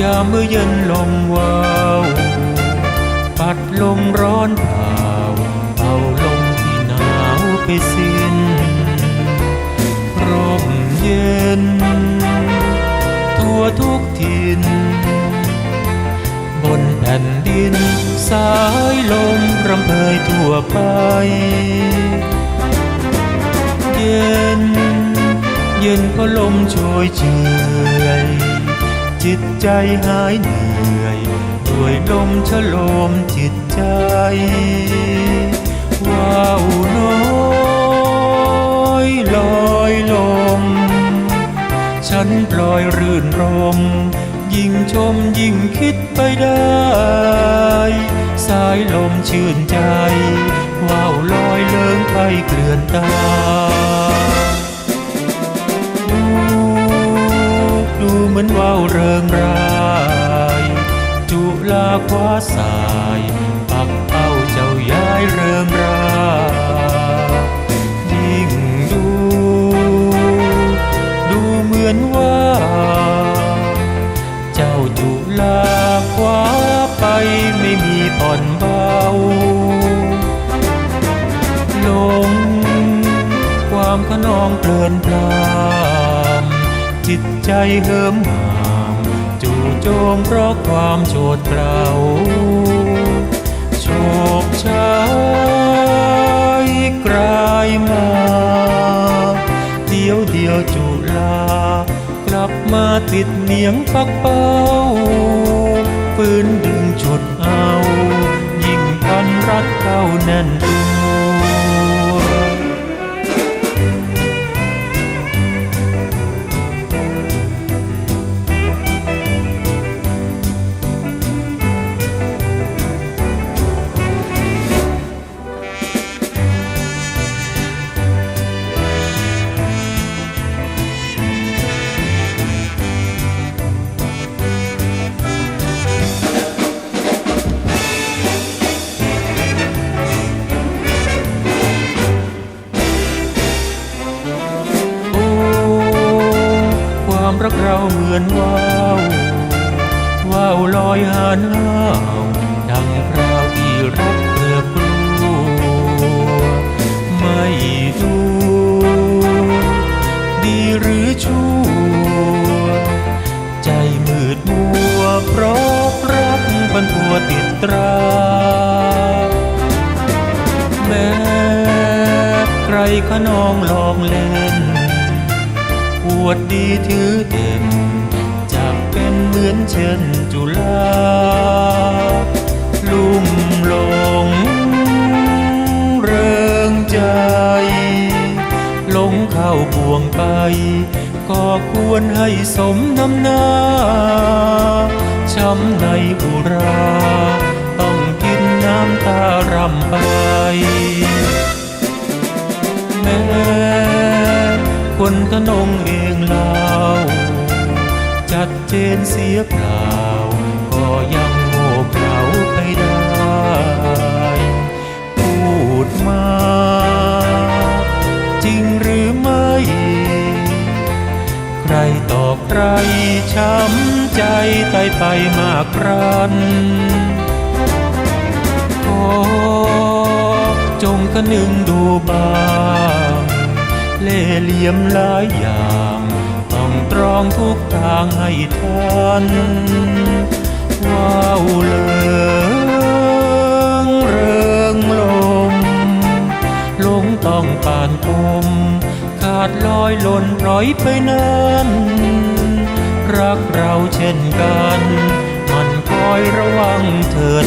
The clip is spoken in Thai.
ยามเมื่อเย็นลมวาวปัดลมร้อนเผาเป่าลมที่หนาวไปสิ้นร่มเย็น ทั่วทุกทิน บนแผ่นดิน สายลมรำเพยทั่วไป เย็น เย็นเพราะลมโชยเฉย จิตใจหายเหนื่อยด้วยลมชโลมจิตใจ ว้าวน้อยลอยลม ฉันปล่อยรื่นรม ยิ่งชมยิ่งคิดไปได้ สายลมชื่นใจ ว้าวลอยเลิงไปเกลื่อนตา ว่าสายปักเป้าเจ้าย้ายเริงรายิ่งดู ดูเหมือนว่า เจ้าจุลาคว้าไปไม่มีผ่อนเบาลงความขนองเพลินพรามจิตใจเหิมหาม จู่โจมเพราะความโฉดเกลาโชคชายกลายมาเดียวเดียวจุลากลับมาติดเหนียงปักเป้าปืนดึงฉุดเอา ความรักเราเหมือนว่าวว่าวลอยหานห้าดังคราวที่รักเธอกลัวไม่ดูดีหรือชั่วใจมืดมัวเพราะรักบันทัวติดตราแม้ใครขนองลองเล่น วดดีถือเด่นจะเป็นเหมือนเช่นจุฬาลุ่มหลงเริงใจ หลงเข้าบ่วงไป ก็ควรให้สมน้ำหน้า ช้ำในอุรา ต้องกินน้ำตารำไป คนขนงเองเล่าจัดเจนเสียเปล่า ก็ยังโง่เขลาไปได้ พูดมา จริงหรือไม่ ใครต่อใครช้ำใจตายไปมากครันขอจงคนึงดูบ้าง เล่เหลี่ยมหลายอย่าง ต้องตรองทุกทางให้ทันว้าวเลิงเริงลมหลงต้องปานคมขาดลอยหล่นปล่อยไปนั้นรักเราเช่นกัน มันคอยระวังเถิด